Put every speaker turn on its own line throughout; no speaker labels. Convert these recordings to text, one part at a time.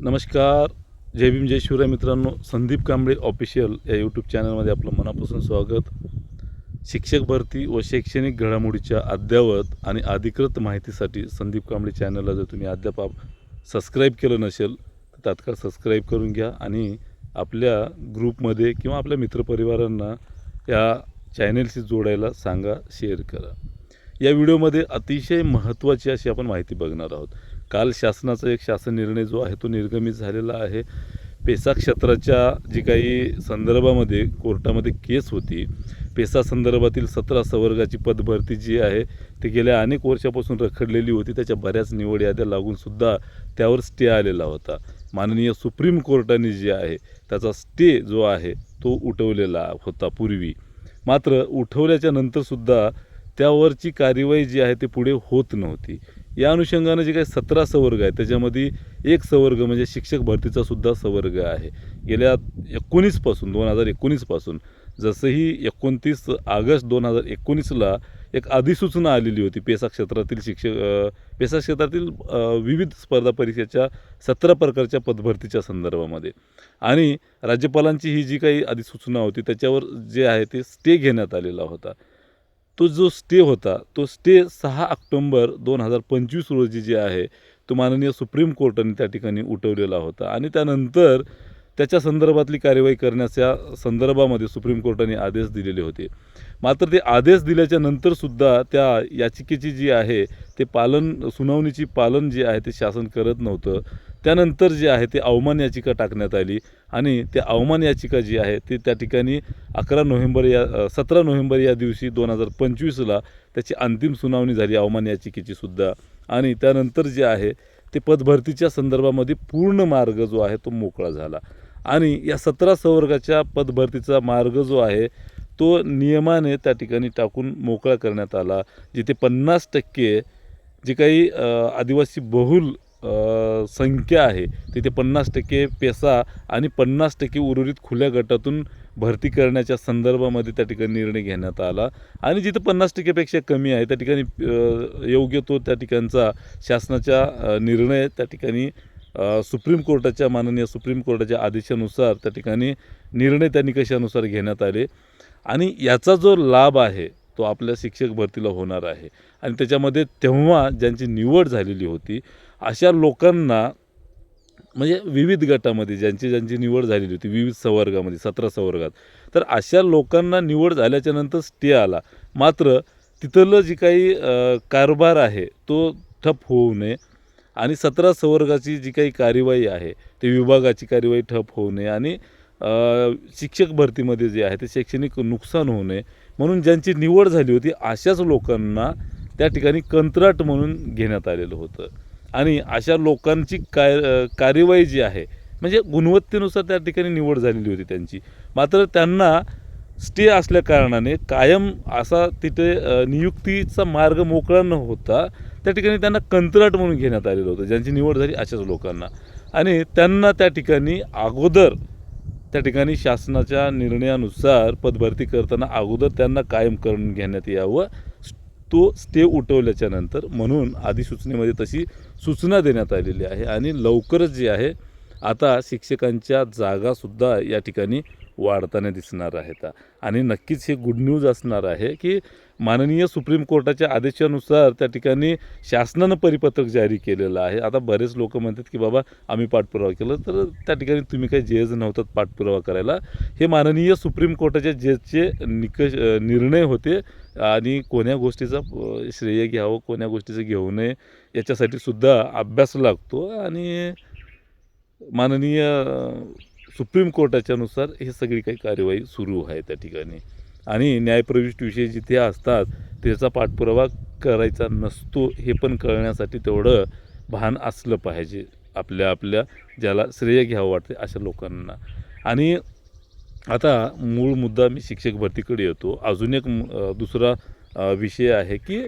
नमस्कार. जय भीम जय शिवराय मित्रांनो. संदीप कांबळे ऑफिशियल या यूट्यूब चॅनलमध्ये आपलं मनापासून स्वागत. शिक्षक भरती व शैक्षणिक घडामोडीच्या अद्ययावत आणि अधिकृत माहितीसाठी संदीप कांबळे चॅनलला जर तुम्ही अद्याप सबस्क्राईब केलं नसेल तर तात्काळ सबस्क्राईब करून घ्या आणि आपल्या ग्रुपमध्ये किंवा आपल्या मित्रपरिवारांना या चॅनेलशी जोडायला सांगा शेअर करा. या व्हिडिओमध्ये अतिशय महत्त्वाची अशी आपण माहिती बघणार आहोत. काल शासनाचा एक शासन निर्णय जो आहे तो निर्गमित झालेला आहे. पेसा क्षेत्राच्या जी काही संदर्भामध्ये कोर्टामध्ये केस होती पेसा संदर्भातील सतरा संवर्गाची पदभरती जी आहे ती गेल्या अनेक वर्षापासून रखडलेली होती. त्याच्या बऱ्याच निवड याद्या लागूनसुद्धा त्यावर स्टे आलेला होता. माननीय सुप्रीम कोर्टाने जे आहे त्याचा स्टे जो आहे तो उठवलेला होता पूर्वी. मात्र उठवल्याच्या नंतरसुद्धा त्यावरची कार्यवाही जी आहे ती पुढे होत नव्हती. या अनुषंगानं जे काही सतरा संवर्ग आहे त्याच्यामध्ये एक संवर्ग म्हणजे शिक्षक भरतीचा सुद्धा संवर्ग आहे. गेल्या एकोणीसपासून दोन हजार एकोणीसपासून जसंही एकोणतीस ऑगस्ट दोन हजार एकोणीसला एक अधिसूचना आलेली होती पेसा क्षेत्रातील शिक्षक पेसा क्षेत्रातील विविध स्पर्धा परीक्षेच्या सतरा प्रकारच्या पदभरतीच्या संदर्भामध्ये. आणि राज्यपालांची ही जी काही अधिसूचना होती त्याच्यावर जे आहे ते स्टे घेण्यात आलेला होता. तो जो स्टे होता तो स्टे सहा ऑक्टोंबर दोन हजार पंचवीस रोजी जे आहे तो माननीय सुप्रीम कोर्टाने त्या ठिकाणी उठवलेला होता. आणि त्यानंतर त्याच्या संदर्भातली कार्यवाही करण्याच्या संदर्भामध्ये सुप्रीम कोर्टाने आदेश दिलेले होते. मात्र ते आदेश दिल्याच्या नंतरसुद्धा त्या याचिकेची जी आहे ते पालन सुनावणीची पालन जे आहे ते शासन करत नव्हतं. त्यानंतर जे आहे ते अवमान याचिका टाकण्यात आली आणि त्या अवमान याचिका जी आहे ती त्या ठिकाणी अकरा नोव्हेंबर या सतरा नोव्हेंबर या दिवशी दोन हजार पंचवीसला त्याची अंतिम सुनावणी झाली अवमान याचिकेची सुद्धा. आणि त्यानंतर जे आहे ते पदभरतीच्या संदर्भामध्ये पूर्ण मार्ग जो आहे तो मोकळा झाला. आणि या सतरा संवर्गाच्या पदभरतीचा मार्ग जो आहे तो नियमाने त्या ठिकाणी टाकून मोकळा करण्यात आला जिथे पन्नास टक्के जी काही आदिवासी बहुल संख्या आहे तिथे पन्नास टक्के पेसा आणि पन्नास टक्के उर्वरित खुल्या गटातून भरती करण्याच्या संदर्भामध्ये त्या ठिकाणी निर्णय घेण्यात आला. आणि जिथं पन्नास टक्केपेक्षा कमी आहे त्या ठिकाणी योग्य तो त्या ठिकाणचा शासनाच्या निर्णय त्या ठिकाणी सुप्रीम कोर्टाच्या माननीय सुप्रीम कोर्टाच्या आदेशानुसार त्या ठिकाणी निर्णय त्या निकषानुसार घेण्यात आले. आणि याचा जो लाभ आहे तो आपल्या शिक्षक भरतीला होणार आहे. आणि त्याच्यामध्ये तेव्हा ज्यांची निवड झालेली होती अशा लोकांना म्हणजे विविध गटामध्ये ज्यांची ज्यांची निवड झालेली होती विविध संवर्गामध्ये सतरा संवर्गात तर अशा लोकांना निवड झाल्याच्यानंतर स्टे आला. मात्र तिथलं जी काही कारभार आहे तो ठप होऊ नये. आणि सतरा संवर्गाची जी काही कार्यवाही आहे ते विभागाची कार्यवाही ठप होऊ नये. आणि शिक्षक भरतीमध्ये जे आहे ते शैक्षणिक नुकसान होऊ नये. म्हणून ज्यांची निवड झाली होती अशाच लोकांना त्या ठिकाणी कंत्राट म्हणून घेण्यात आलेलं होतं. आणि अशा लोकांची काय कार्यवाही जी आहे म्हणजे गुणवत्तेनुसार त्या ठिकाणी निवड झालेली होती त्यांची. मात्र त्यांना स्टे असल्या कारणाने कायम असा तिथे नियुक्तीचा मार्ग मोकळा न होता त्या ठिकाणी त्यांना कंत्राट म्हणून घेण्यात आलेलं होतं ज्यांची निवड झाली अशाच लोकांना. आणि त्यांना त्या ठिकाणी अगोदर त्या ठिकाणी शासनाच्या निर्णयानुसार पदभरती करताना अगोदर त्यांना कायम करून घेण्यात यावं. तो स्टे उठवल्याच्या नंतर म्हणून अधिसूचनेमध्ये तशी सूचना देण्यात आलेली आहे आणि लवकरच जे आहे आता शिक्षकांच्या जागासुद्धा या ठिकाणी वाढताना दिसणार आहेत. आणि नक्कीच हे गुड न्यूज असणार आहे की माननीय सुप्रीम कोर्टाच्या आदेशानुसार त्या ठिकाणी शासनानं परिपत्रक जारी केलेलं आहे. आता बरेच लोक म्हणतात की बाबा आम्ही पाठपुरावा केला. तर त्या ठिकाणी तुम्ही काही जेज नव्हतात पाठपुरावा करायला. हे माननीय सुप्रीम कोर्टाच्या जेजचे निकष निर्णय होते. आणि कोण्या गोष्टीचा श्रेय घ्यावं कोण्या गोष्टीचं घेऊ नये याच्यासाठी सुद्धा अभ्यास लागतो. आणि माननीय सुप्रीम कोर्टाच्यानुसार हे सगळी काही कार्यवाही सुरू आहे त्या ठिकाणी. आणि न्यायप्रविष्ट विषय जिथे असतात त्याचा पाठपुरावा करायचा नसतो हे पण कळण्यासाठी तेवढं भान असलं पाहिजे आपल्या आपल्या ज्याला श्रेय घ्यावं वाटते अशा लोकांना. आणि आता मूळ मुद्दा मी शिक्षक भरतीकडे येतो. अजून एक दुसरा विषय आहे की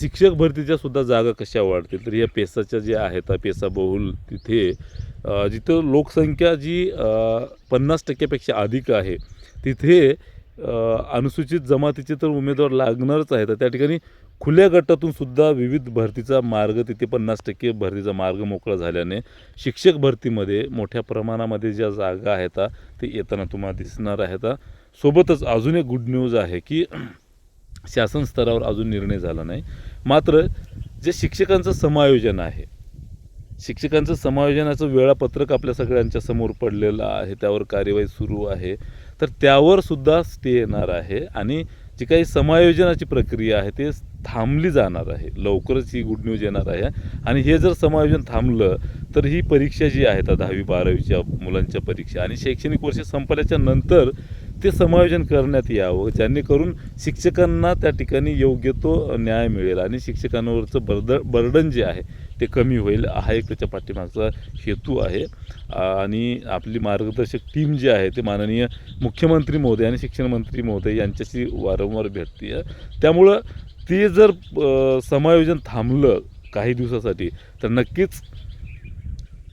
शिक्षक भरतीच्या सुद्धा जागा कशा वाढतील? तर या पेसाच्या ज्या आहेत पेसा बहुल तिथे जिथं लोकसंख्या जी पन्नास टक्क्यापेक्षा अधिक आहे तिथे अनुसूचित जमातीचे तर उमेदवार लागणारच आहेत. त्या ठिकाणी खुल्या गटातून सुद्धा विविध भरतीचा मार्ग तिथे पन्नास टक्के भरतीचा मार्ग मोकळा झाल्याने शिक्षक भरतीमध्ये मोठ्या प्रमाणामध्ये ज्या जागा आहेत ते येताना तुम्हाला दिसणार आहेत. सोबतच अजून एक गुड न्यूज आहे की शासन स्तरावर अजून निर्णय झाला नाही. मात्र जे शिक्षकांचं समायोजन आहे शिक्षकांचं समायोजनाचं वेळापत्रक आपल्या सगळ्यांच्या समोर पडलेलं आहे. त्यावर कार्यवाही सुरू आहे. तर त्यावर सुद्धा स्टे येणार आहे आणि जी काही समायोजनाची प्रक्रिया आहे ते थांबली जाणार आहे. लवकरच ही गुड न्यूज येणार आहे. आणि हे जर समायोजन थांबलं तर ही परीक्षा जी आहे आता दहावी बारावीच्या मुलांच्या परीक्षा आणि शैक्षणिक वर्ष संपल्याच्या नंतर ते समायोजन करण्यात यावं जेणेकरून शिक्षकांना त्या ठिकाणी योग्य तो न्याय मिळेल आणि शिक्षकांवरचं बर्द बर्डन जे आहे ते कमी होईल हा एक त्याच्या पाठीमागचा हेतू आहे. आणि आपली मार्गदर्शक टीम जी आहे ते माननीय मुख्यमंत्री महोदय आणि शिक्षण मंत्री महोदय यांच्याशी वारंवार भेटते आहे त्यामुळं ते जर समायोजन थांबलं काही दिवसासाठी तर नक्कीच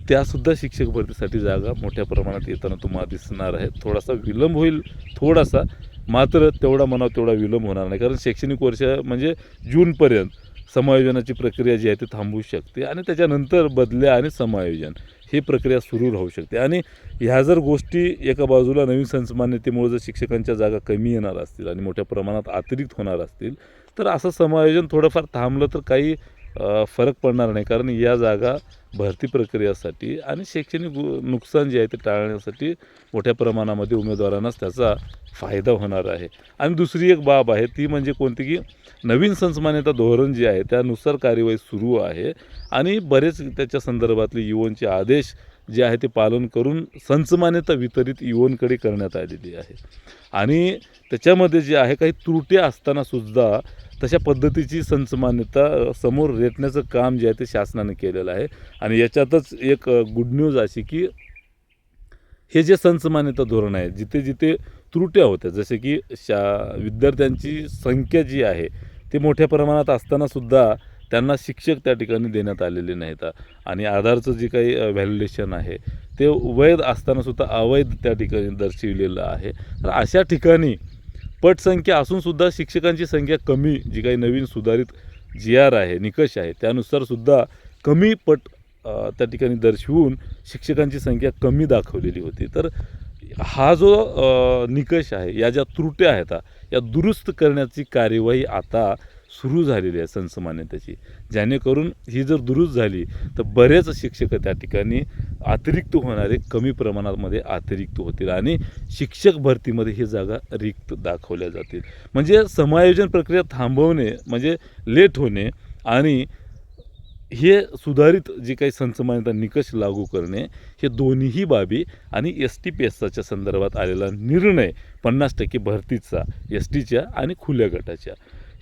त्यासुद्धा शिक्षक भरतीसाठी जागा मोठ्या प्रमाणात येताना तुम्हाला दिसणार आहे. थोडासा विलंब होईल थोडासा मात्र तेवढा मनावर तेवढा विलंब होणार नाही. कारण शैक्षणिक वर्ष म्हणजे जूनपर्यंत. समायोजनाची प्रक्रिया जी आहे ती थांबू शकते आणि त्याच्यानंतर बदल्या आणि समायोजन ही प्रक्रिया सुरू राहू शकते. आणि ह्या जर गोष्टी एका बाजूला नवीन संसमान्यतेमुळे जर शिक्षकांच्या जागा कमी येणार असतील आणि मोठ्या प्रमाणात अतिरिक्त होणार असतील तर असं समायोजन थोडंफार थांबलं तर काही फरक पडणार नाही. कारण या जागा भरती प्रक्रियासाठी आणि शैक्षणिक नुकसान जे आहे ते टाळण्यासाठी मोठ्या प्रमाणामध्ये उमेदवारांनाच त्याचा फायदा होणार आहे. आणि दुसरी एक बाब आहे ती म्हणजे कोणती की नवीन संसमान्यता धोरण जे आहे त्यानुसार कार्यवाही सुरू आहे आणि बरेच त्याच्या संदर्भातले युवनचे आदेश जे आहे ते पालन करून संचमान्यता वितरित युवनकडे करण्यात आलेली आहे. आणि त्याच्यामध्ये जे आहे काही त्रुट्या असताना सुद्धा तशा पद्धतीची संचमान्यता समोर रेटण्याचं काम जे आहे ते शासनाने केलेलं आहे. आणि याच्यातच एक गुड न्यूज अशी की हे जे संचमान्यता धोरण आहे जिथे जिथे त्रुट्या होत्या जसे की शा विद्यार्थ्यांची संख्या जी आहे ती मोठ्या प्रमाणात असतानासुद्धा त्यांना शिक्षक त्या ठिकाणी देण्यात आलेले नाहीत. आणि आधारचं जे काही व्हॅल्युलेशन आहे ते वैध असतानासुद्धा अवैध त्या ठिकाणी दर्शविलेलं आहे. तर अशा ठिकाणी पटसंख्या असूनसुद्धा शिक्षकांची संख्या कमी जी काही नवीन सुधारित जी आर आहे निकष आहे त्यानुसारसुद्धा कमी पट त्या ठिकाणी दर्शवून शिक्षकांची संख्या कमी दाखवलेली होती. तर हा जो निकष आहे या ज्या त्रुट्या आहेत या दुरुस्त करण्याची कार्यवाही आता सुरू झालेली आहे संसमान्यतेची. जेणेकरून ही जर दुरुस्त झाली तर बरेच शिक्षक त्या ठिकाणी अतिरिक्त होणारे कमी प्रमाणामध्ये अतिरिक्त होतील आणि शिक्षक भरतीमध्ये ही जागा रिक्त दाखवल्या जातील. म्हणजे समायोजन प्रक्रिया थांबवणे म्हणजे लेट होणे आणि हे सुधारित जे काही संचमान्यता निकष लागू करणे हे दोन्हीही बाबी आणि एस टी पी एसच्या संदर्भात आलेला निर्णय पन्नास टक्के भरतीचा एस टीच्या आणि खुल्या गटाच्या.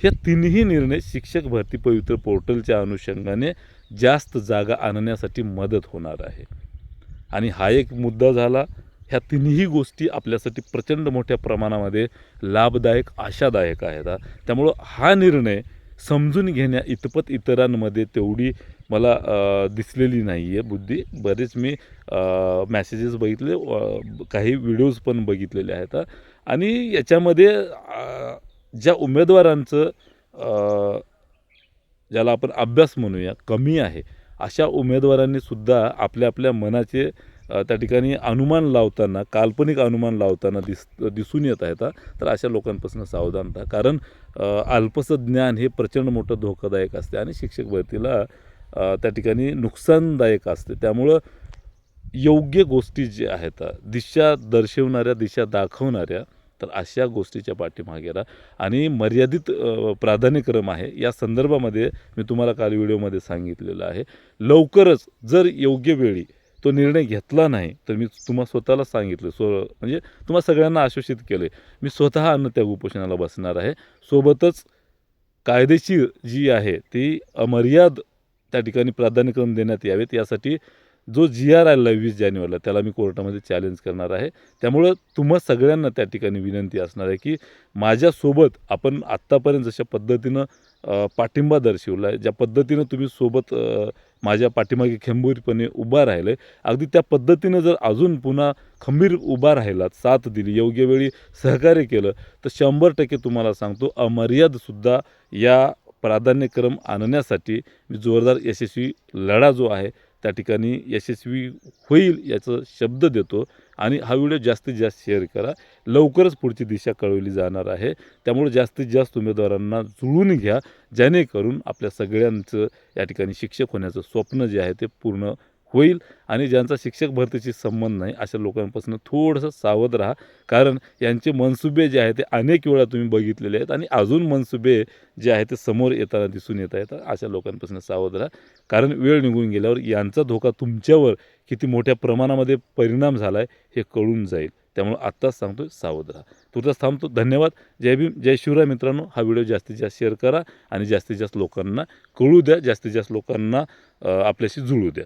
हे तिन्ही निर्णय शिक्षक भरती पवित्र पोर्टलच्या अनुषंगाने जास्त जागा आणण्यासाठी मदत होणार आहे. आणि हा एक मुद्दा झाला ह्या तिन्ही गोष्टी आपल्यासाठी प्रचंड मोठ्या प्रमाणामध्ये लाभदायक आशादायक आहेत हा. त्यामुळं हा निर्णय समजून घेण्या इतपत इतरांमध्ये तेवढी मला दिसलेली नाही आहे बुद्धी बरेच मी मॅसेजेस बघितले काही व्हिडिओज पण बघितलेले आहेत आणि याच्यामध्ये ज्या उमेदवारांचं ज्याला आपण अभ्यास म्हणूया कमी आहे अशा उमेदवारांनी सुद्धा आपल्या आपल्या मनाचे त्या ठिकाणी अनुमान लावताना काल्पनिक अनुमान लावताना दिस दिसून येत आहेत तर अशा लोकांपासून सावधान राहा. कारण अल्पसं ज्ञान हे प्रचंड मोठं धोकादायक असते आणि शिक्षक भरतीला त्या ठिकाणी नुकसानदायक असते. त्यामुळं योग्य गोष्टी ज्या आहेत दिशा दर्शवणाऱ्या दिशा दाखवणाऱ्या तर अशा गोष्टीच्या पाठीमागे राहा. आणि मर्यादित प्राधान्यक्रम आहे. या संदर्भामध्ये मी तुम्हाला काल व्हिडिओमध्ये सांगितलेलं आहे. लवकरच जर योग्य वेळी तो निर्णय घेतला नाही तर मी तुम्हाला स्वतःला सांगितलं. स्व म्हणजे तुम्हाला सगळ्यांना आश्वासित केलं आहे मी स्वतः अन्नत्याग उपोषणाला बसणार आहे. सोबतच कायदेशीर जी आहे ती अमर्याद त्या ठिकाणी प्राधान्यक्रम देण्यात यावेत. यासाठी जो जी आर आलेला आहे वीस जानेवारीला त्याला मी कोर्टामध्ये चॅलेंज करणार आहे. त्यामुळं तुम्हा सगळ्यांना त्या ठिकाणी विनंती असणार आहे की माझ्यासोबत आपण आत्तापर्यंत जशा पद्धतीनं पाठिंबा दर्शवला आहे ज्या पद्धतीनं तुम्ही सोबत माझ्या पाठीमागे खंबीरपणे उभा राहिले अगदी त्या पद्धतीनं जर अजून पुन्हा खंबीर उभा राहिलात साथ दिली योग्य वेळी सहकार्य केलं तर शंभर टक्के तुम्हाला सांगतो अमर्यादसुद्धा या प्राधान्यक्रम आणण्यासाठी मी जोरदार यशस्वी लढा जो आहे त्या ठिकाणी यशस्वी होईल याचं शब्द देतो. आणि हा व्हिडिओ जास्तीत जास्त शेअर करा. लवकरच पुढची दिशा कळवली जाणार आहे. त्यामुळे जास्तीत जास्त उमेदवारांना जुळून घ्या. जेणेकरून आपल्या सगळ्यांचं या ठिकाणी शिक्षक होण्याचं स्वप्न जे आहे ते पूर्ण होईल आणि ज्यांचा शिक्षक भरतीशी संबंध नाही अशा लोकांपासून थोडंसं सावध राहा. कारण यांचे मनसुबे जे आहेत ते अनेक वेळा तुम्ही बघितलेले आहेत आणि अजून मनसुबे जे आहेत ते समोर येताना दिसून येत आहेत. अशा लोकांपासून सावध राहा. कारण वेळ निघून गेल्यावर यांचा धोका तुमच्यावर किती मोठ्या प्रमाणामध्ये परिणाम झाला आहे हे कळून जाईल. त्यामुळे आत्ताच सांगतो सावध राहा. तुर्तास थांबतो. धन्यवाद. जय भीम जय शिवराय मित्रांनो. हा व्हिडिओ जास्तीत जास्त शेअर करा आणि जास्तीत जास्त लोकांना कळू द्या. जास्तीत जास्त लोकांना आपल्याशी जुळू द्या.